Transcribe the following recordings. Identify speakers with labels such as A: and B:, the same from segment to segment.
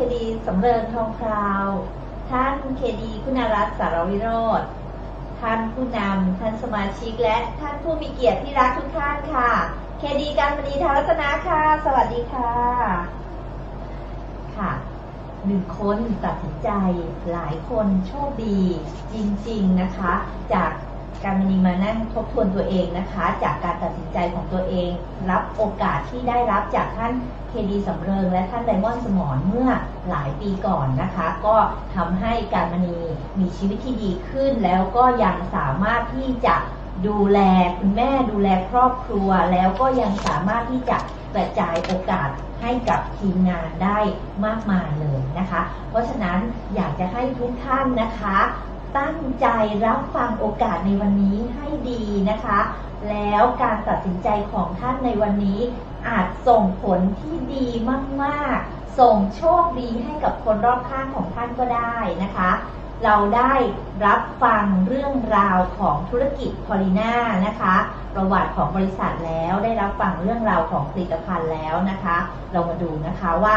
A: คดีสำเริงทองคราว ท่านเคดีคุณรัตน์สารวิโรธท่านผู้นำท่านสมาชิกและท่านผู้มีเกียรติที่รักทุกท่านค่ะ เคดีการมณีทารัตนาค่ะ สวัสดีค่ะ ค่ะหนึ่งคนตัดสินใจหลายคนโชคดีจริงๆนะคะ จากการมณีมานั่งทบทวนตัวเองนะคะ จากการตัดสินใจของตัวเอง รับโอกาสที่ได้รับจากท่านเคดีสำเริงและท่านไดมอนด์สมรเมื่อ หลายปีก่อนนะคะ ก็ทำให้การมณีมีชีวิตที่ดีขึ้น แล้วก็ยังสามารถที่จะดูแลคุณแม่ดูแลครอบครัว แล้วก็ยังสามารถที่จะกระจายโอกาสให้กับทีมงานได้มากมายเลยนะคะ เพราะฉะนั้นอยากจะให้ทุกท่านนะคะ ตั้งใจรับฟังโอกาสในวันนี้ให้ดีนะคะ แล้วการตัดสินใจของท่านในวันนี้ อาจส่งผลที่ดีมากๆ ส่งโชคดีให้กับคนรอบข้างของท่านก็ได้นะคะ เราได้รับฟังเรื่องราวของธุรกิจพอลิน่านะคะ ประวัติของบริษัทแล้วได้รับฟังเรื่องราวของผลิตภัณฑ์แล้วนะคะ เรามาดูนะคะว่า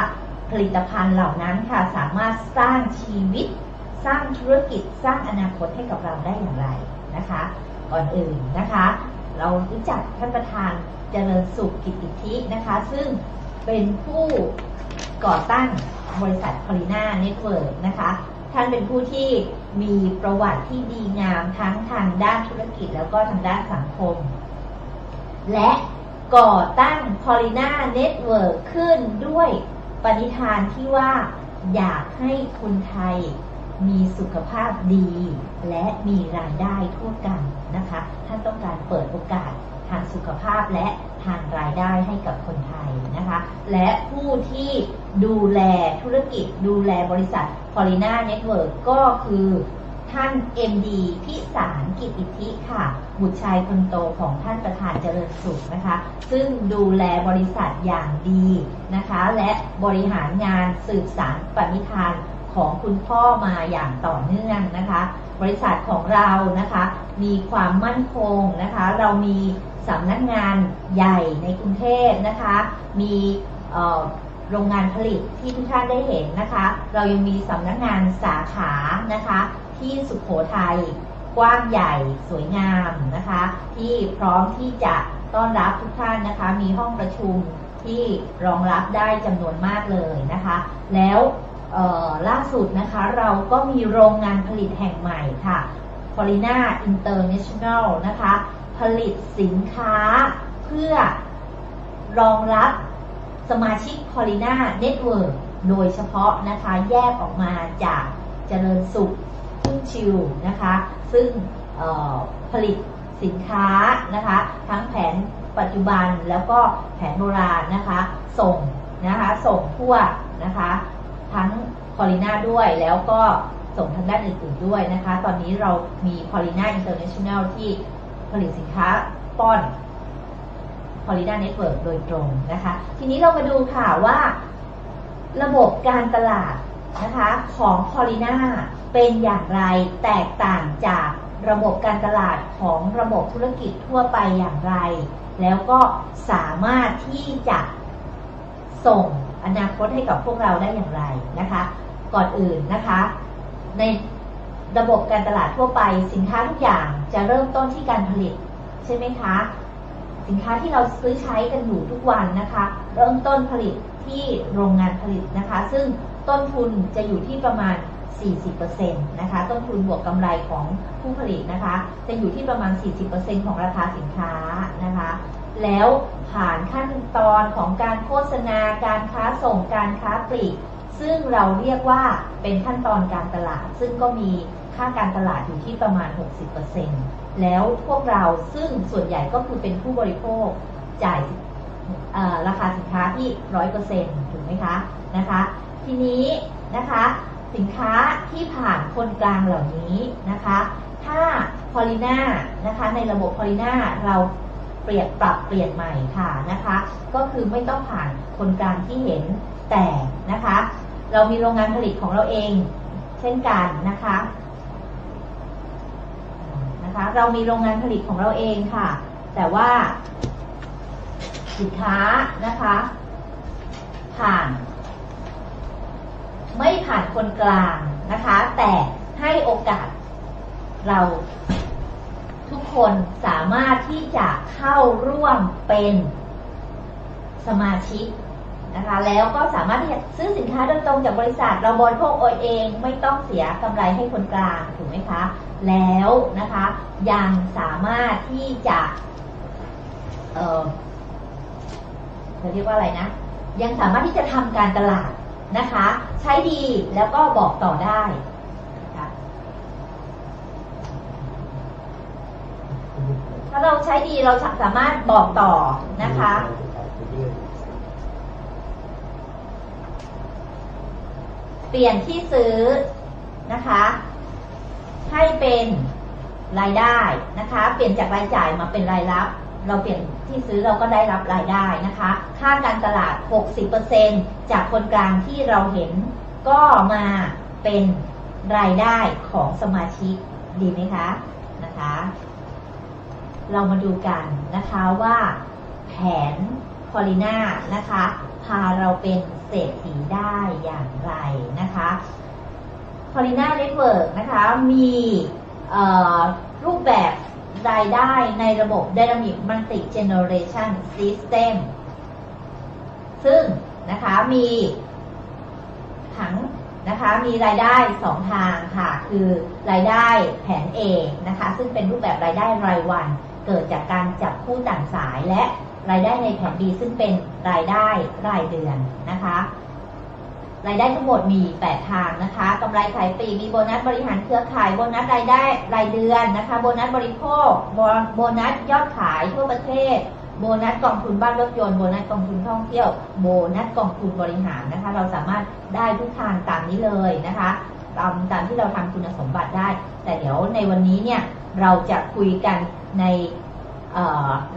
A: ผลิตภัณฑ์เหล่านั้นค่ะสามารถสร้างชีวิต สร้างธุรกิจสร้างอนาคตให้กับเราได้อย่างไรนะคะ ก่อนอื่นนะคะ เรารู้จักท่านประธานเจริญสุขกิติธินะคะ ซึ่งเป็นผู้ก่อตั้งบริษัทพอลิน่าเน็ตเวิร์กนะคะ ท่านเป็นผู้ที่มีประวัติที่ดีงามทั้งทางด้านธุรกิจแล้วก็ทางด้านสังคม และก่อตั้ง p o l i n a Network ขึ้นด้วยปณิธานที่ว่าอยากให้คนไทย มีสุขภาพดี และมีรายได้ทั่วกันนะคะ ท่านต้องการเปิดโอกาสทางสุขภาพและทางรายได้ให้กับคนไทยนะคะ และผู้ที่ดูแลธุรกิจดูแลบริษัท p o l i n a Network ก็คือท่าน MD พิสารกิจอิทธิค่ะ บุตรชายคนโตของท่านประธานเจริญสุขนะคะ ซึ่งดูแลบริษัทอย่างดีนะคะ และบริหารงานสืบสารปณิธาน ของคุณพ่อมาอย่างต่อเนื่องนะคะ บริษัทของเรานะคะ มีความมั่นคงนะคะ เรามีสำนักงานใหญ่ในกรุงเทพนะคะ มีโรงงานผลิตที่ทุกท่านได้เห็นนะคะ เรายังมีสำนักงานสาขานะคะ ที่สุขโขทัยกว้างใหญ่สวยงามนะคะ ที่พร้อมที่จะต้อนรับทุกท่านนะคะ มีห้องประชุมที่รองรับได้จำนวนมากเลยนะคะ แล้ว ล่าสุดนะคะเราก็มีโรงงานผลิตแห่งใหม่ค่ะ f o r i n a International นะคะ ผลิตสินค้าเพื่อรองรับสมาชิก p o l i n a Network โดยเฉพาะนะคะแยกออกมาจากเจริญสุขพึ่งชิวนะคะ ซึ่งผลิตสินค้านะคะ ทั้งแผนปัจจุบันแล้วก็แผนโบราณนะคะ ส่งนะคะ ส่งทั่วนะคะ ทั้ง p o l i n a ด้วยแล้วก็ส่งทางด้านอื่นๆด้วยนะคะ ตอนนี้เรามี p o l i n a International ที่ผลิตสินค้าป้อน p o l i n a Network โดยตรงนะคะ ทีนี้เรามาดูค่ะว่า ระบบการตลาดนะคะของ p o l i n a เป็นอย่างไรแตกต่างจากระบบการตลาดของระบบธุรกิจทั่วไปอย่างไร แล้วก็สามารถที่จะส่ง อนาคตให้กับพวกเราได้อย่างไรนะคะ ก่อนอื่นนะคะ ในระบบการตลาดทั่วไป สินค้าทุกอย่างจะเริ่มต้นที่การผลิต ใช่ไหมคะ สินค้าที่เราซื้อใช้กันอยู่ทุกวันนะคะ เริ่มต้นผลิตที่โรงงานผลิตนะคะ ซึ่งต้นทุนจะอยู่ที่ประมาณ 40%นะคะ ต้นทุนบวกกำไรของผู้ผลิตนะคะ จะอยู่ที่ประมาณ 40%ของราคาสินค้านะคะ แล้วผ่านขั้นตอนของการโฆษณาการค้าส่งการค้าปลีก ซึ่งเราเรียกว่าเป็นขั้นตอนการตลาด ซึ่งก็มีค่าการตลาดอยู่ที่ประมาณ 60%แล้วพวกเราซึ่งส่วนใหญ่ก็คือเป็นผู้บริโภคจ่ายราคาสินค้าที่ 100%ถูกไหมคะนะคะ ทีนี้นะคะสินค้าที่ผ่านคนกลางเหล่านี้นะคะ ถ้าพอลิน่านะคะในระบบพอลิน่าเรา เปรียบปรับเปลี่ยนใหม่ค่ะนะคะ ก็คือไม่ต้องผ่านคนกลางที่เห็นแต่นะคะ เรามีโรงงานผลิตของเราเอง เช่นกันนะคะนะคะ เรามีโรงงานผลิตของเราเองค่ะ แต่ว่าสินค้านะคะ ผ่าน ไม่ผ่านคนกลางนะคะ แต่ให้โอกาสเรา ทุกคนสามารถที่จะเข้าร่วมเป็นสมาชิกนะคะแล้วก็สามารถที่จะซื้อสินค้าโดยตรงจากบริษัทเราบริโภคเองไม่ต้องเสียกำไรให้คนกลางถูกไหมคะ แล้วนะคะยังสามารถที่จะเออเราเรียกว่าอะไรนะ ยังสามารถที่จะทำการตลาดนะคะ ใช้ดีแล้วก็บอกต่อได้นะคะ ถ้าเราใช้ดีเราสามารถบอกต่อนะคะ เปลี่ยนที่ซื้อนะคะ ให้เป็นรายได้นะคะ เปลี่ยนจากรายจ่ายมาเป็นรายรับ เราเปลี่ยนที่ซื้อเราก็ได้รับรายได้นะคะ ค่าการตลาด 60%จากคนกลางที่เราเห็นก็มาเป็นรายได้ของสมาชิกดีไหมคะนะคะ เรามาดูกันนะคะว่าแผนพอลิน่านะคะ พาเราเป็นเศรษฐีได้อย่างไรนะคะพอลิน่าเน็ตเวิร์กนะคะ มีรูปแบบรายได้ในระบบ Dynamic Multi Generation System ซึ่งนะคะมีทั้งนะคะมีรายได้สองทางค่ะ คือรายได้แผน A นะคะ ซึ่งเป็นรูปแบบรายได้รายวัน เกิดจากการจับคู่ต่างสายและรายได้ในแผน B ซึ่งเป็นรายได้รายเดือนนะคะ รายได้ทั้งหมดมี 8 ทางนะคะกำไรขายปลีกมีโบนัสบริหารเครือข่ายโบนัสรายได้รายเดือนนะคะ โบนัสบริโภคโบนัสยอดขายทั่วประเทศโบนัสกองทุนบ้านรถยนต์โบนัสกองทุนท่องเที่ยวโบนัสกองทุนบริหารนะคะ เราสามารถได้ทุกทางตามนี้เลยนะคะตามตามที่เราทำคุณสมบัติได้ แต่เดี๋ยวในวันนี้เนี่ยเราจะคุยกัน ใน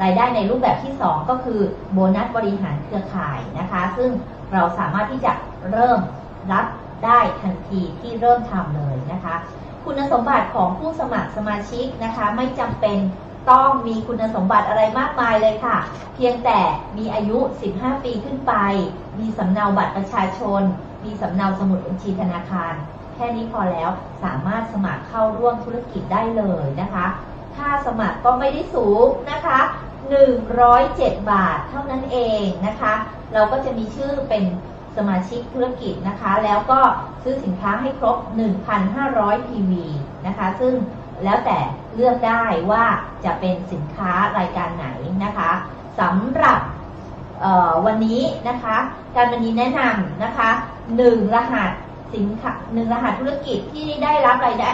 A: รายได้ในรูปแบบที่ 2 ก็คือโบนัสบริหารเครือข่ายนะคะ ซึ่งเราสามารถที่จะเริ่มรับได้ทันทีที่เริ่มทำเลยนะคะ คุณสมบัติของผู้สมัครสมาชิกนะคะ ไม่จำเป็นต้องมีคุณสมบัติอะไรมากมายเลยค่ะ เพียงแต่มีอายุ 15 ปีขึ้นไป มีสำเนาบัตรประชาชน มีสำเนาสมุดบัญชีธนาคาร แค่นี้พอแล้วสามารถสมัครเข้าร่วมธุรกิจได้เลยนะคะ ค่าสมัครก็ไม่ได้สูงนะคะ 107 บาทเท่านั้นเองนะคะ เราก็จะมีชื่อเป็นสมาชิกธุรกิจนะคะ แล้วก็ซื้อสินค้าให้ครบ 1,500 PV นะคะ ซึ่งแล้วแต่เลือกได้ว่าจะเป็นสินค้ารายการไหนนะคะสำหรับวันนี้นะคะ การวันนี้แนะนำนะคะหนึ่งรหัส สินค้าหนึ่งรหัสธุรกิจที่ได้รับรายได้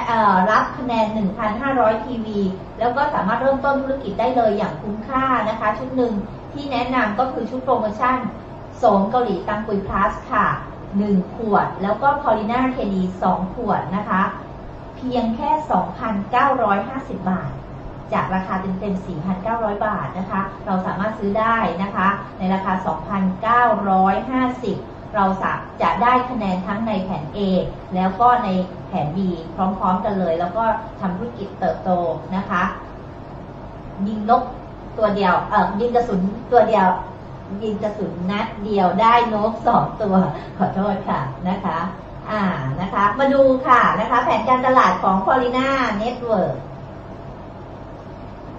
A: รับคะแนน 1,500 PV แล้วก็สามารถเริ่มต้นธุรกิจได้เลยอย่างคุ้มค่านะคะ ชุดหนึ่งที่แนะนำก็คือชุดโปรโมชั่นโสมเกาหลีตังกุยพลัสค่ะ 1 ขวด แล้วก็พอลิน่าเคดี2ขวดนะคะ เพียงแค่ 2,950 บาท จากราคาเต็มๆ 4,900 บาทนะคะ เราสามารถซื้อได้นะคะ ในราคา 2,950 เราจะได้คะแนนทั้งในแผน A แล้วก็ในแผน B พร้อมๆกันเลย แล้วก็ทำธุรกิจเติบโตนะคะ ยิงนกตัวเดียวเออยิงกระสุนตัวเดียว ยิงกระสุนนัดเดียวได้นกสองตัว ขอโทษค่ะนะคะ อ่านะคะ มาดูค่ะนะคะ แผนการตลาดของ p o l i n a Network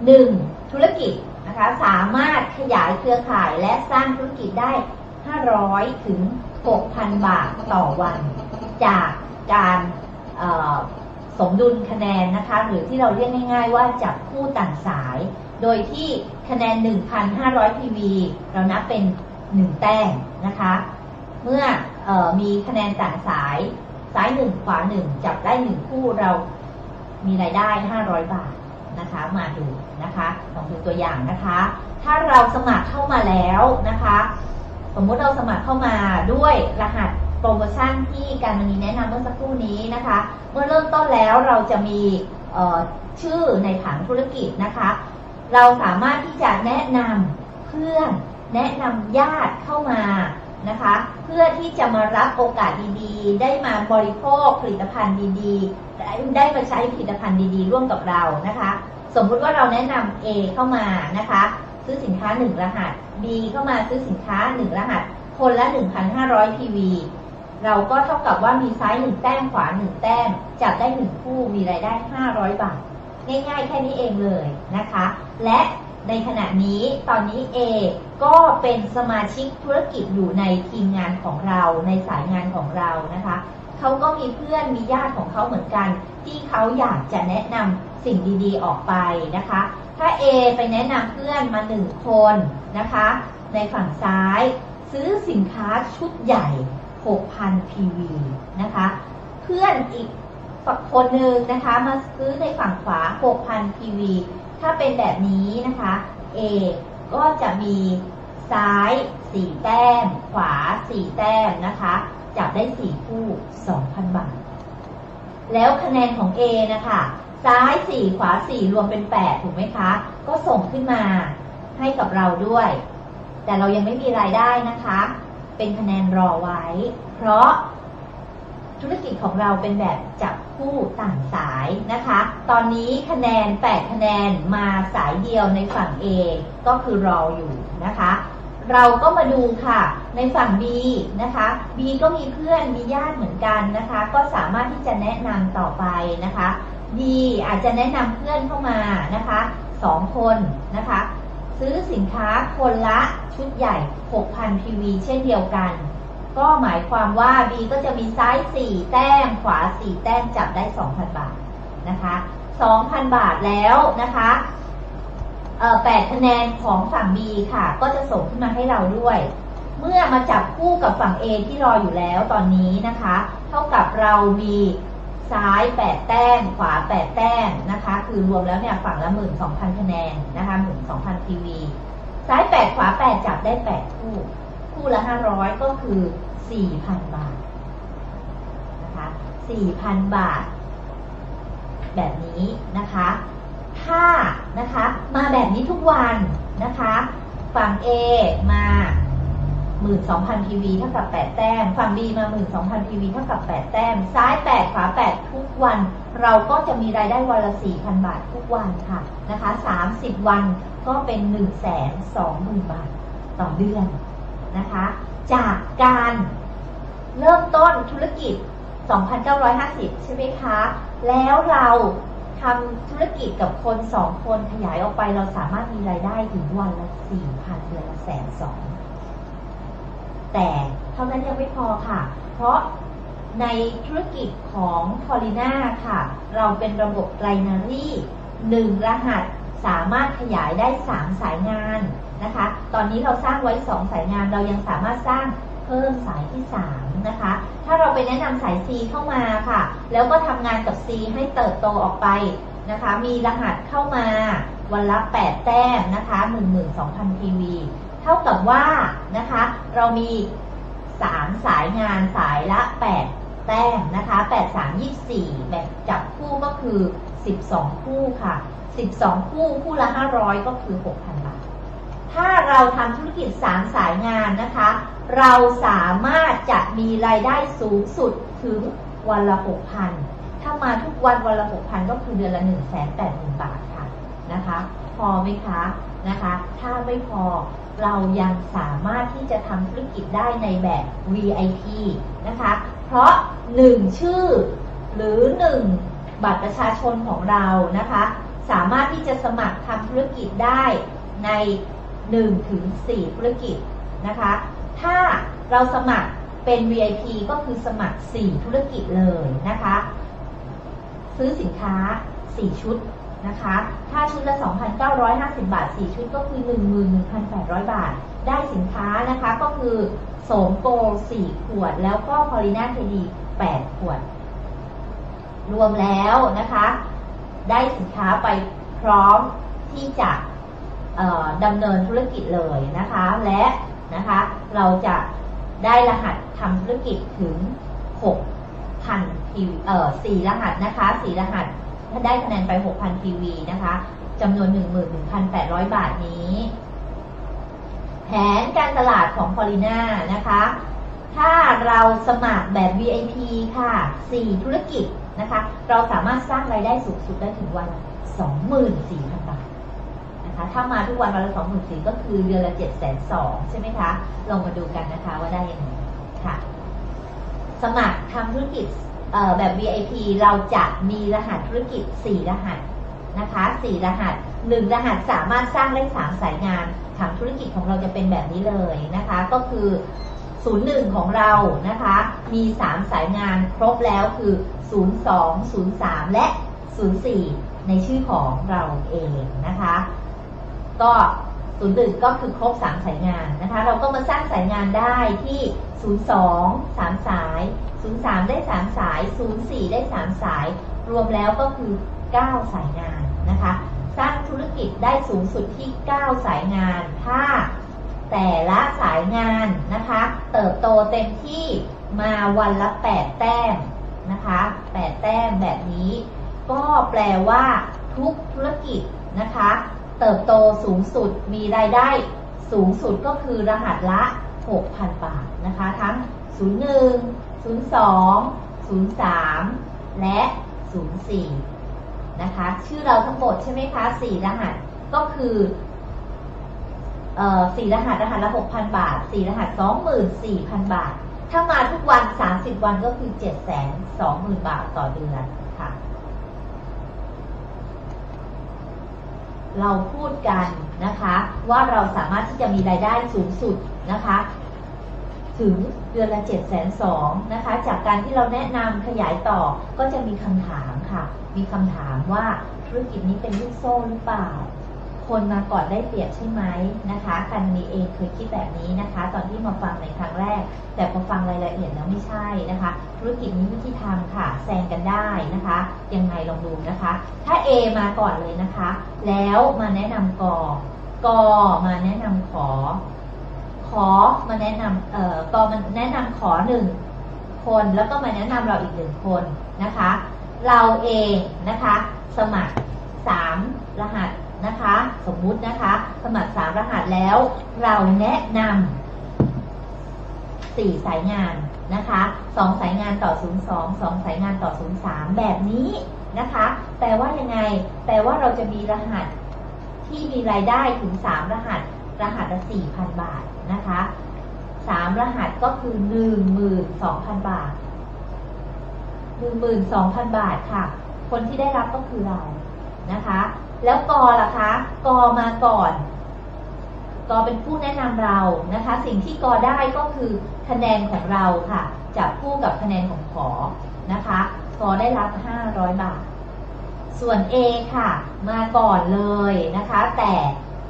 A: หนึ่งธุรกิจนะคะสามารถขยายเครือข่ายและสร้างธุรกิจได้ 500 ถึง 6,000 บาทต่อวัน จากการสมดุลคะแนนนะคะ หรือที่เราเรียกง่าย ๆ ว่าจับคู่ต่างสาย โดยที่คะแนน 1,500 PV เรานับเป็น 1 แต้มนะคะ เมื่อออมีคะแนนต่างสาย ซ้าย 1 ขวา 1 จับได้ 1 คู่เรามีรายได้ 500 บาทนะคะ มาดูนะคะลองดูตัวอย่างนะคะ ถ้าเราสมัครเข้ามาแล้วนะคะ สมมุติเราสมัครเข้ามาด้วยรหัสโปรโมชั่นที่การมณีแนะนำเมื่อสักครู่นี้นะคะ เมื่อเริ่มต้นแล้วเราจะมีชื่อในผังธุรกิจนะคะ เราสามารถที่จะแนะนำเพื่อนแนะนำญาติเข้ามานะคะ เพื่อที่จะมารับโอกาสดีๆ ได้มาบริโภคผลิตภัณฑ์ดีๆ ได้ได้มาใช้ผลิตภัณฑ์ดีๆ ร่วมกับเรานะคะ สมมุติว่าเราแนะนำ A เข้ามานะคะ ซื้อสินค้า 1 รหัส B เข้ามาซื้อสินค้า 1 รหัส คนละ 1,500 PV เราก็เท่ากับว่ามีซ้ายหนึ่งแต้มขวาหนึ่งแต้ม จับได้หนึ่งคู่มีรายได้ 500 บาท ง่ายๆ แค่นี้เองเลยนะคะ และในขณะนี้ตอนนี้ A ก็เป็นสมาชิกธุรกิจอยู่ในทีมงานของเราในสายงานของเรานะคะเขาก็มีเพื่อนมีญาติของเขาเหมือนกัน ที่เขาอยากจะแนะนำสิ่งดีๆออกไปนะคะ ถ้า A ไปแนะนำเพื่อนมาหนึ่งคนนะคะ ในฝั่งซ้ายซื้อสินค้าชุดใหญ่ 6,000 PV นะคะ เพื่อนอีกฝั่งคนหนึ่งนะคะ มาซื้อในฝั่งขวา 6,000 PV ถ้าเป็นแบบนี้นะคะ A ก็จะมีซ้าย 4 แต้ม ขวา 4 แต้มนะคะ จับได้ 4 คู่ 2,000 บาท แล้วคะแนนของ A นะคะ ซ้าย4ขวา4รวมเป็น8ถูกไหมคะ ก็ส่งขึ้นมาให้กับเราด้วย แต่เรายังไม่มีรายได้นะคะ เป็นคะแนนรอไว้ เพราะธุรกิจของเราเป็นแบบจับคู่ต่างสายนะคะ ตอนนี้คะแนน 8 คะแนนมาสายเดียวในฝั่ง A ก็คือรออยู่นะคะ เราก็มาดูค่ะในฝั่ง B นะคะ B ก็มีเพื่อนมีญาติเหมือนกันนะคะ ก็สามารถที่จะแนะนำต่อไปนะคะ B อาจจะแนะนำเพื่อนเข้ามานะคะสองคนนะคะ ซื้อสินค้าคนละชุดใหญ่ 6,000 PV เช่นเดียวกัน ก็หมายความว่า B ก็จะมีซ้าย 4 แต้ม ขวา 4 แต้มจับได้ 2,000 บาทนะคะ 2,000 บาทแล้วนะคะเอ่อ8คะแนนของฝั่ง B ค่ะ ก็จะส่งขึ้นมาให้เราด้วย เมื่อมาจับคู่กับฝั่ง A ที่รออยู่แล้วตอนนี้นะคะ เท่ากับเรามี ซ้าย 8 แต้ม ขวา 8 แต้มนะคะ คือรวมแล้วเนี่ยฝั่งละ12,000คะแนนนะคะ12,000 PV ซ้าย 8 ขวา 8 จับได้ 8 คู่ คู่ละ 500 ก็คือ 4,000 บาทนะคะ4,000 บาท แบบนี้นะคะ ถ้านะคะ มาแบบนี้ทุกวันนะคะ ฝั่ง A มา 12,000 PV เท่ากับ 8 แต้ม ฝั่ง B มา 12,000 PV เท่ากับ 8 แต้ม ซ้าย 8 ขวา 8 ทุกวัน เราก็จะมีรายได้วันละ 4,000 บาททุกวันค่ะนะคะ 30 วันก็เป็น 120,000 บาทต่อเดือนนะคะ จากการเริ่มต้นธุรกิจ 2,950 ใช่ไหมคะ แล้วเราทำธุรกิจกับคนสองคนขยายออกไปเราสามารถมีรายได้ถึงวันละ4,000เดือนละแสนสอง แต่เท่านั้นยังไม่พอค่ะ เพราะในธุรกิจของทอริน่าค่ะ เราเป็นระบบไ i นารี่หนึ่งรหัสสามารถขยายได้ 3 สายงานนะคะ ตอนนี้เราสร้างไว้ 2 สายงาน เรายังสามารถสร้างเพิ่มสายที่ 3 นะคะ ถ้าเราไปแนะนำสาย C เข้ามาค่ะ แล้วก็ทำงานกับ C ให้เติบโตออกไปนะคะ มีรหัสเข้ามาวันละ 8 แต้มนะคะ 12,000 PV เท่ากับว่านะคะ เรามี 3 สายงานสายละ 8 แต้มนะคะ 8 3 24 แบบจับคู่ก็คือ 12 คู่ค่ะ 12 คู่คู่ละ 500 ก็คือ 6,000 บาท ถ้าเราทำธุรกิจ 3 สายงานนะคะ เราสามารถจะมีรายได้สูงสุดถึงวันละ 6,000 ถ้ามาทุกวันวันละ 6,000 ก็คือเดือนละ 180,000บาทค่ะ นะคะ พอไหมคะนะคะ ถ้าไม่พอเรายังสามารถที่จะทำธุรกิจได้ในแบบ VIP นะคะ เพราะ 1 ชื่อ หรือ 1 บัตรประชาชนของเรานะคะ สามารถที่จะสมัครทำธุรกิจได้ใน1ถึง4ธุรกิจนะคะ ถ้าเราสมัครเป็น VIP ก็คือสมัคร 4 ธุรกิจเลยนะคะ ซื้อสินค้า 4 ชุด นะคะ ถ้าชุดละ 2,950 บาท 4 ชุดก็คือ 11,800 บาท ได้สินค้านะคะก็คือโสมโก4ขวด แล้วก็พอลิน่าเทดี 8 ขวด รวมแล้วนะคะ ได้สินค้าไปพร้อมที่จะดำเนินธุรกิจเลยนะคะ และนะคะเราจะได้รหัสทำธุรกิจถึง 6,000 PV เอ่อ4รหัสนะคะ 4 รหัส ได้คะแนนไป 6,000 PV นะคะจำนวน 11,800 บาทนี้ แผนการตลาดของพอลิน่านะคะ ถ้าเราสมัครแบบ VIP ค่ะ 4 ธุรกิจนะคะ เราสามารถสร้างรายได้สูงสุดได้ถึงวัน 24,000 บาทนะคะถ้ามาทุกวันวันละ24,000ก็คือเดือนละ7 2 0 0 0ใช่ไหมคะ ลองมาดูกันนะคะว่าได้ยังไงค่ะ สมัครทำธุรกิจ แบบ VIP เราจะมีรหัสธุรกิจ 4 รหัสนะคะ4รหัส 1 รหัสสามารถสร้างได้ 3 สายงานถังธุรกิจของเราจะเป็นแบบนี้เลยนะคะ ก็คือ 01 ของเรานะคะ มี 3 สายงานครบแล้วคือ 02 03 และ 04 ในชื่อของเราเองนะคะ ก็ ศูนย์หนึ่งก็คือครบ3สายงานนะคะ เราก็มาสร้างสายงานได้ที่02 3สองสามสาย03ได้3สาย04ได้3สาย รวมแล้วก็คือ9สายงานนะคะ สร้างธุรกิจได้สูงสุดที่9สายงาน ถ้าแต่ละสายงานนะคะ เติบโตเต็มที่มาวันละ8แต้มนะคะ8แต้มแบบนี้ ก็แปลว่าทุกธุรกิจนะคะ เติบโตสูงสุดมีรายได้สูงสุดก็คือรหัสละ 6,000 บาทนะคะ ทั้ง 01 02 03 และ 04 นะคะ ชื่อเราทั้งหมดใช่ไหมคะ 4 รหัสก็คือเอ่อ4รหัสรหัสละ 6,000 บาท 4 รหัส 24,000 บาท ถ้ามาทุกวัน 30 วันก็คือ 720,000 บาทต่อเดือนค่ะ เราพูดกันนะคะว่าเราสามารถที่จะมีรายได้สูงสุดนะคะถึงเดือนละ7 2 0 0 0นะคะ จากการที่เราแนะนำขยายต่อก็จะมีคำถามค่ะ มีคำถามว่าธุรกิจนี้เป็นลูกโซ่หรือเปล่า คนมาก่อนได้เปรียบใช่ไหมนะคะกันนี้เองเคยคิดแบบนี้นะคะ ตอนที่มาฟังในครั้งแรก แต่พอฟังรายละเอียดแล้วไม่ใช่นะคะ ธุรกิจนี้วิธีทำค่ะแซงกันได้นะคะยังไงลองดูนะคะ ถ้า A มาก่อนเลยนะคะ แล้วมาแนะนำกอกมาแนะนำขอ ขอมาแนะนำเอ่อกอมันแนะนำขอหนึ่งคนแล้วก็มาแนะนำเราอีกหนึ่งคนนะคะ เราเองนะคะ สมัครสามรหัส นะคะ สมมุตินะคะ สมัครสามรหัสแล้ว เราแนะนำสี่สายงานนะคะสองสายงานต่อ 02สองสายงานต่อ 03 แบบนี้นะคะ แปลว่ายังไง แปลว่าเราจะมีรหัสที่มีรายได้ถึง 3 รหัส รหัสละ 4,000 บาทนะคะ 3 รหัสก็คือ 12,000 บาท 12,000 บาทค่ะ คนที่ได้รับก็คือเรานะคะ แล้วกอล่ะคะ กอมาก่อน กอเป็นผู้แนะนำเรานะคะ สิ่งที่กอได้ก็คือคะแนนของเราค่ะจับคู่กับคะแนนของขอนะคะกอได้รับ 500 บาท ส่วน A ค่ะ มาก่อนเลยนะคะ แต่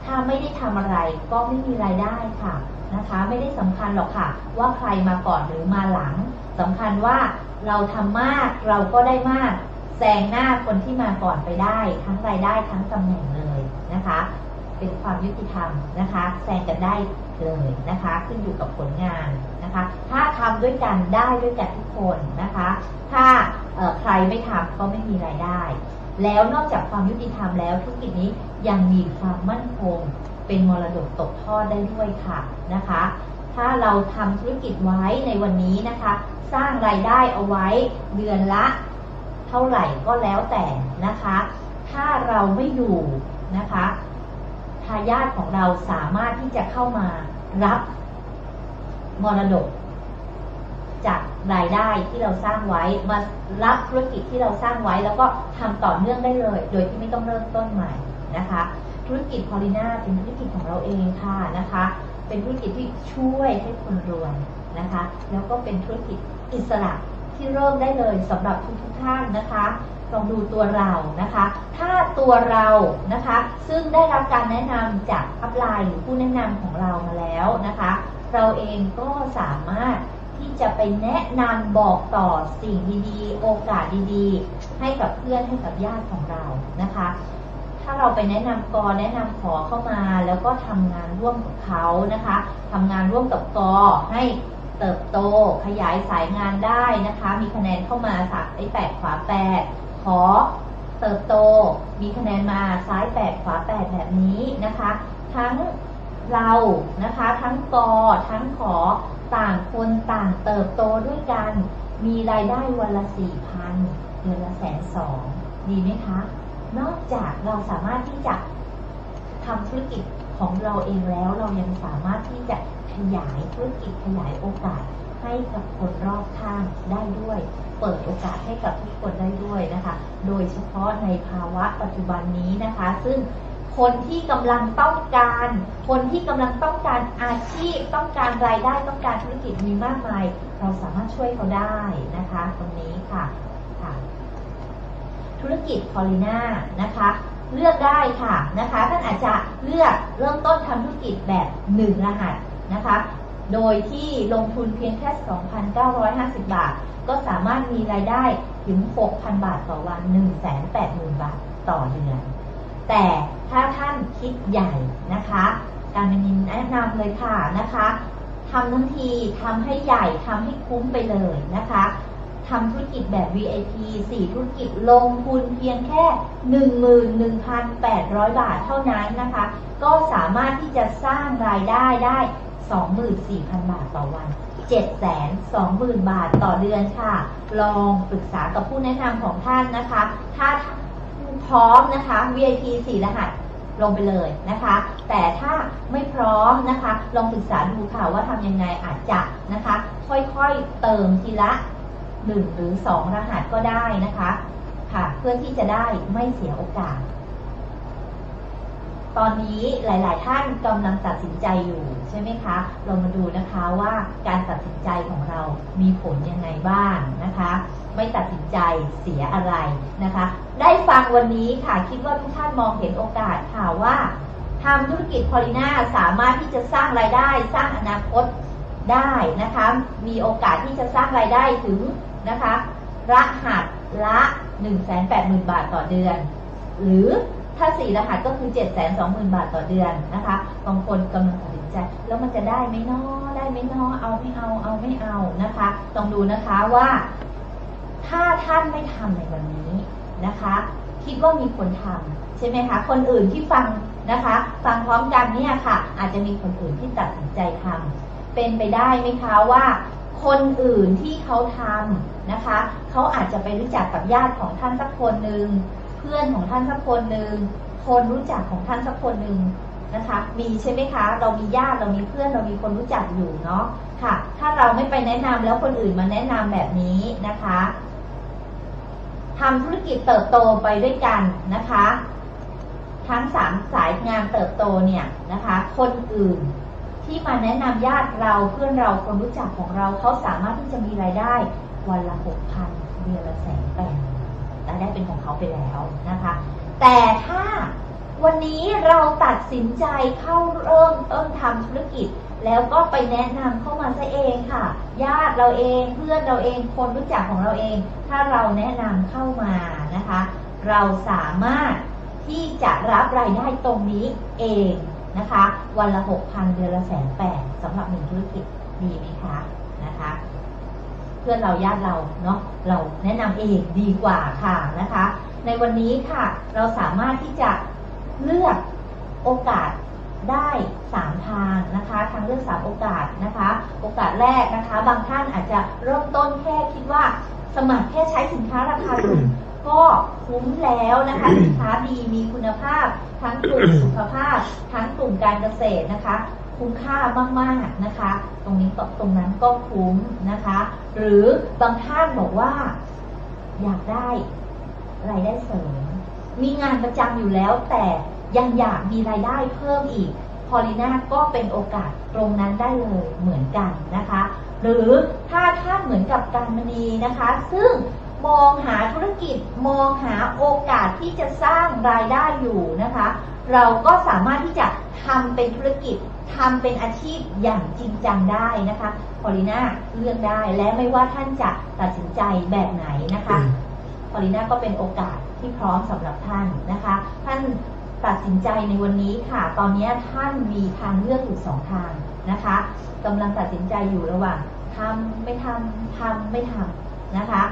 A: ถ้าไม่ได้ทำอะไรก็ไม่มีรายได้ค่ะนะคะ ไม่ได้สำคัญหรอกค่ะ ว่าใครมาก่อนหรือมาหลังสำคัญว่าเราทำมากเราก็ได้มาก แซงหน้าคนที่มาก่อนไปได้ ทั้งรายได้ทั้งตำแหน่งเลยนะคะ เป็นความยุติธรรมนะคะแซงกันได้เลยนะคะ ขึ้นอยู่กับผลงานนะคะ ถ้าทำด้วยกันได้ด้วยกันทุกคนนะคะ ถ้าใครไม่ทำก็ไม่มีรายได้ แล้วนอกจากความยุติธรรมแล้วธุรกิจนี้ยังมีความมั่นคง เป็นมรดกตกทอดได้ด้วยค่ะนะคะ ถ้าเราทำธุรกิจไว้ในวันนี้นะคะ สร้างรายได้เอาไว้เดือนละ ท่าไหร่ก็แล้วแต่นะคะ ถ้าเราไม่อยู่นะคะทายาทของเราสามารถที่จะเข้ามารับมรดก จากรายได้ที่เราสร้างไว้ มารับธุรกิจที่เราสร้างไว้ แล้วก็ทำต่อเนื่องได้เลย โดยที่ไม่ต้องเริ่มต้นใหม่นะคะ ธุรกิจพอลิน่าเป็นธุรกิจของเราเองค่ะนะคะ เป็นธุรกิจที่ช่วยให้คนรวยนะคะ แล้วก็เป็นธุรกิจอิสระ ที่เริ่มได้เลยสำหรับทุกทุกท่านนะคะลองดูตัวเรานะคะ ถ้าตัวเรานะคะ ซึ่งได้รับการแนะนำจากอัพไลน์หรือผู้แนะนำของเรามาแล้วนะคะ เราเองก็สามารถที่จะไปแนะนำบอกต่อสิ่งดีๆ โอกาสดีๆ ให้กับเพื่อนให้กับญาติของเรานะคะ ถ้าเราไปแนะนำกอแนะนำขอเข้ามา แล้วก็ทำงานร่วมกับเขานะคะทำงานร่วมกับกอให้ เติบโตขยายสายงานได้นะคะ มีคะแนนเข้ามาสักไอ้แปดขวาแปดขอเติบโตมีคะแนนมาซ้ายแปดขวาแปดแบบนี้นะคะ ทั้งเรานะคะ ทั้งกอทั้งขอต่างคนต่างเติบโตด้วยกัน มีรายได้วันละสี่พันเดือนละแสนสองดีไหมคะ นอกจากเราสามารถที่จะทำธุรกิจของเราเองแล้วเรายังสามารถที่จะ ขยายธุรกิจขยายโอกาสให้กับคนรอบข้างได้ด้วย เปิดโอกาสให้กับทุกคนได้ด้วยนะคะ โดยเฉพาะในภาวะปัจจุบันนี้นะคะ ซึ่งคนที่กำลังต้องการ คนที่กำลังต้องการอาชีพ ต้องการรายได้ต้องการธุรกิจมีมากมาย เราสามารถช่วยเขาได้นะคะ ตรงนี้ค่ะค่ะ ธุรกิจพอลิน่านะคะ เลือกได้ค่ะนะคะท่านอาจจะเลือกเริ่มต้นทำธุรกิจแบบ1รหัส นะคะ โดยที่ลงทุนเพียงแค่ 2,950 บาท ก็สามารถมีรายได้ถึง 6,000 บาทต่อวัน 180,000 บาทต่อเดือน แต่ถ้าท่านคิดใหญ่นะคะ การเป็นแนะนำเลยค่ะนะคะทำทั้งทีทำให้ใหญ่ทำให้คุ้มไปเลยนะคะทำธุรกิจแบบ VIP 4 ธุรกิจลงทุนเพียงแค่ 11,800 บาทเท่านั้นนะคะ ก็สามารถที่จะสร้างรายได้ได้ 24,000 บาทต่อวัน 720,000 บาทต่อเดือนค่ะ ลองปรึกษากับผู้แนะนำของท่านนะคะ ถ้าพร้อมนะคะ VIP 4 รหัสลงไปเลยนะคะ แต่ถ้าไม่พร้อมนะคะ ลองปรึกษาดูค่ะว่าทำยังไงอาจจะนะคะ ค่อยๆเติมทีละ 1 หรือ 2 รหัสก็ได้นะคะ ค่ะ เพื่อที่จะได้ไม่เสียโอกาส ตอนนี้หลาย ๆ ท่านกำลังตัดสินใจอยู่ใช่ไหมคะ เรามาดูนะคะว่าการตัดสินใจของเรามีผลยังไงบ้างนะคะ ไม่ตัดสินใจเสียอะไรนะคะ ได้ฟังวันนี้ค่ะคิดว่าทุกท่านมองเห็นโอกาสค่ะว่าทำธุรกิจพอลิน่าสามารถที่จะสร้างรายได้ สร้างอนาคตได้นะคะ มีโอกาสที่จะสร้างรายได้ถึงนะคะรหัสละ 180,000 บาทต่อเดือน หรือ ถ้าสี่รหัสก็คือ720,000บาทต่อเดือนนะคะบางคนกำลังตัดสินใจ แล้วมันจะได้ไหมน้อได้ไหมน้อเอาไม่เอาเอาไม่เอานะคะต้องดูนะคะว่า ถ้าท่านไม่ทำในวันนี้นะคะ คิดว่ามีคนทำใช่ไหมคะ คนอื่นที่ฟังนะคะ ฟังพร้อมกันเนี่ยค่ะ อาจจะมีคนอื่นที่ตัดสินใจทำเป็นไปได้ไหมคะว่าคนอื่นที่เขาทำนะคะ เขาอาจจะไปรู้จักกับญาติของท่านสักคนหนึ่ง พื่อนของท่านสักคนหนึ่งคนรู้จักของท่านสักคนหนึ่งนะคะ มีใช่ไหมคะ เรามีญาติเรามีเพื่อนเรามีคนรู้จักอยู่เนาะค่ะ ถ้าเราไม่ไปแนะนำแล้วคนอื่นมาแนะนำแบบนี้นะคะทำธุรกิจเติบโตไปด้วยกันนะคะ ทั้งสามสายงานเติบโตเนี่ยนะคะ คนอื่นที่มาแนะนำญาติเราเพื่อนเราคนรู้จักของเราเขาสามารถที่จะมีรายได้วันละหกพันเดือนละแสนแปด รายได้เป็นของเขาไปแล้วนะคะ แต่ถ้าวันนี้เราตัดสินใจเข้าเริ่มต้นทำธุรกิจ แล้วก็ไปแนะนำเข้ามาซะเองค่ะ ญาติเราเองเพื่อนเราเองคนรู้จักของเราเอง ถ้าเราแนะนำเข้ามานะคะ เราสามารถที่จะรับรายได้ตรงนี้เองนะคะ วันละหกพันเดือนละแสนแปดสำหรับหนึ่งธุรกิจดีไหมคะนะคะ เพื่อนเราญาติเราเนาะเราแนะนำเองดีกว่าค่ะนะคะ ในวันนี้ค่ะเราสามารถที่จะเลือกโอกาสได้สามทางนะคะทางเลือกสามโอกาสนะคะ โอกาสแรกนะคะ บางท่านอาจจะเริ่มต้นแค่คิดว่าสมัครแค่ใช้สินค้าราคาถูกก็คุ้มแล้วนะคะสินค้าดีมีคุณภาพ ทั้งกลุ่มสุขภาพ ทั้งกลุ่มการเกษตรนะคะ คุ้มค่ามากๆนะคะ ตรงนี้ก็ตรงนั้นก็คุ้มนะคะ หรือบางท่านบอกว่า อยากได้รายได้เสริม มีงานประจำอยู่แล้ว แต่ยังอยากมีรายได้เพิ่มอีกพอลิน่าก็เป็นโอกาสตรงนั้นได้เลยเหมือนกันนะคะ หรือถ้าท่านเหมือนกับการมณีนะคะ ซึ่งมองหาธุรกิจมองหาโอกาสที่จะสร้างรายได้อยู่นะคะ เราก็สามารถที่จะทำเป็นธุรกิจ ทำเป็นอาชีพอย่างจริงจังได้นะคะพอลิน่าเลือกได้และไม่ว่าท่านจะตัดสินใจแบบไหนนะคะพอลิน่าก็เป็นโอกาสที่พร้อมสำหรับท่านนะคะ ท่านตัดสินใจในวันนี้ค่ะ ตอนนี้ท่านมีทางเลือกอยู่สองทางนะคะกำลังตัดสินใจอยู่ระหว่างทำไม่ทำทำไม่ทำนะคะ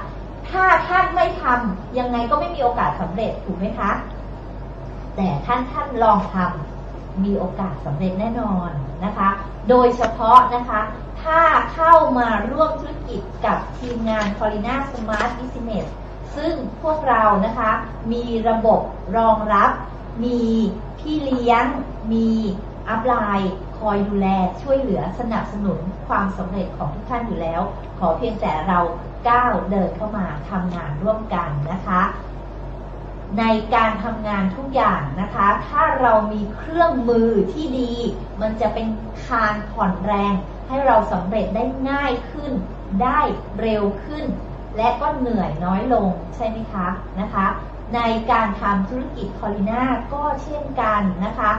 A: ถ้าท่านไม่ทำยังไงก็ไม่มีโอกาสสำเร็จถูกไหมคะ แต่ท่านท่านลองทำ มีโอกาสสำเร็จแน่นอนนะคะ โดยเฉพาะนะคะ ถ้าเข้ามาร่วมธุรกิจกับทีมงาน c o r i n a Smart Business ซึ่งพวกเรานะคะ มีระบบรองรับ มีพี่เลี้ยง มีอัพไลน์คอยดูแลช่วยเหลือสนับสนุนความสำเร็จของทุกท่านอยู่แล้ว ขอเพียงแต่เราก้าวเดินเข้ามาทำงานร่วมกันนะคะ ในการทำงานทุกอย่างนะคะ ถ้าเรามีเครื่องมือที่ดี มันจะเป็นคานผ่อนแรง ให้เราสำเร็จได้ง่ายขึ้น ได้เร็วขึ้น และก็เหนื่อยน้อยลงใช่ไหมคะนะคะ ในการทำธุรกิจคอลิน่าก็เช่นกันนะคะ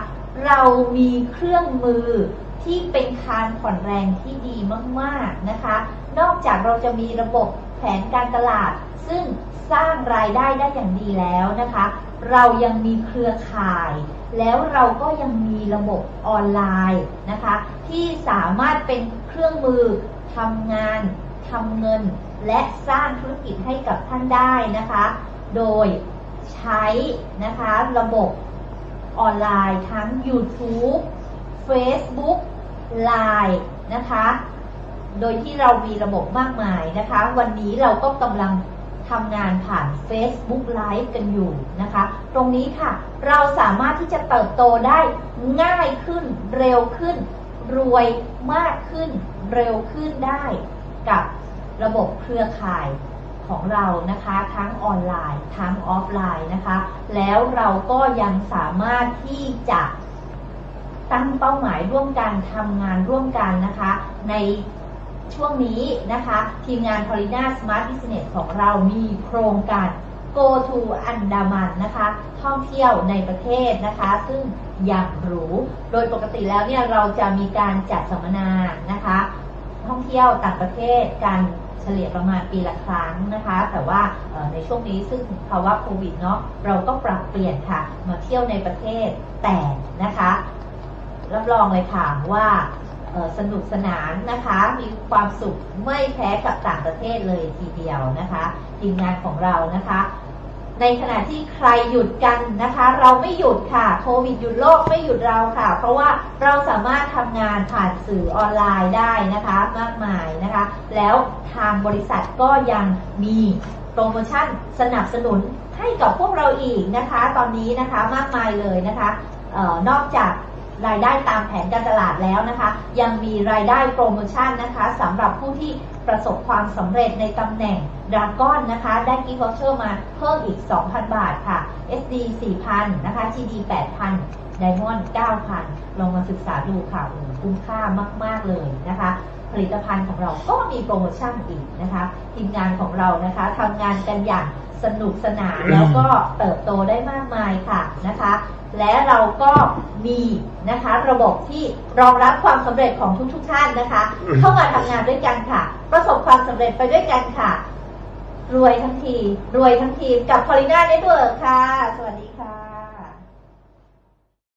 A: เรามีเครื่องมือที่เป็นคานผ่อนแรงที่ดีมากๆนะคะ นอกจากเราจะมีระบบ ผนการตลาด ซึ่งสร้างรายได้ได้อย่างดีแล้วนะคะ เรายังมีเครือข่าย แล้วเราก็ยังมีระบบออนไลน์นะคะ ที่สามารถเป็นเครื่องมือทำงานทำเงิน และสร้างธุรกิจให้กับท่านได้นะคะ โดยใช้นะคะระบบออนไลน์ทั้ง YouTube Facebook Line นะคะ โดยที่เรามีระบบมากมายนะคะ วันนี้เราก็กำลังทำงานผ่าน Facebook Live กันอยู่นะคะ ตรงนี้ค่ะ เราสามารถที่จะเติบโตได้ง่ายขึ้น เร็วขึ้น รวยมากขึ้น เร็วขึ้นได้กับระบบเครือข่ายของเรานะคะ ทั้งออนไลน์ ทั้งออฟไลน์นะคะ แล้วเราก็ยังสามารถที่จะตั้งเป้าหมายร่วมกันทำงานร่วมกันนะคะ ใน ช่วงนี้นะคะ ทีมงาน p o l i n a Smart Business ของเรามีโครงการ Go to Andaman นะคะ ท่องเที่ยวในประเทศนะคะ ซึ่งอย่างหรูโดยปกติแล้วเนี่ยเราจะมีการจัดสัมมนานะคะ ท่องเที่ยวต่างประเทศกันเฉลี่ยประมาณปีละครั้งนะคะ แต่ว่าในช่วงนี้ซึ่งภาวะโควิดเนาะเราก็ปรับเปลี่ยนค่ะ มาเที่ยวในประเทศแต่นะคะ รับรองเลยค่ะว่า สนุกสนานนะคะ มีความสุขไม่แพ้กับต่างประเทศเลยทีเดียวนะคะทีมงานของเรานะคะ ในขณะที่ใครหยุดกันนะคะ เราไม่หยุดค่ะโควิดหยุดโลกไม่หยุดเราค่ะ เพราะว่าเราสามารถทำงานผ่านสื่อออนไลน์ได้นะคะ มากมายนะคะ แล้วทางบริษัทก็ยังมีโปรโมชั่นสนับสนุนให้กับพวกเราอีกนะคะ ตอนนี้นะคะมากมายเลยนะคะออนอกจาก รายได้ตามแผนการตลาดแล้วนะคะ ยังมีรายได้โปรโมชั่นนะคะสำหรับผู้ที่ประสบความสำเร็จในตำแหน่งดราก้อนนะคะ ได้กิฟต์วอเชอร์มาเพิ่มอีก 2,000 บาทค่ะ SD 4,000 นะคะ GD 8,000 Diamond 9,000 ลองมาศึกษาดูค่ะโอ้โหคุ้มค่ามาก ๆ เลยนะคะผลิตภัณฑ์ของเราก็มีโปรโมชั่นอีกนะคะ ทีมงานของเรานะคะทำงานกันอย่าง สนุกสนานแล้วก็เติบโตได้มากมายค่ะนะคะ และเราก็มีนะคะระบบที่รองรับความสำเร็จของทุกๆทท่านนะคะ เข้ามาทำงานด้วยกันค่ะ ประสบความสำเร็จไปด้วยกันค่ะ รวยทั้งที รวยทั้งทีมกับ p o l i n a Network ค่ะ สวัสดี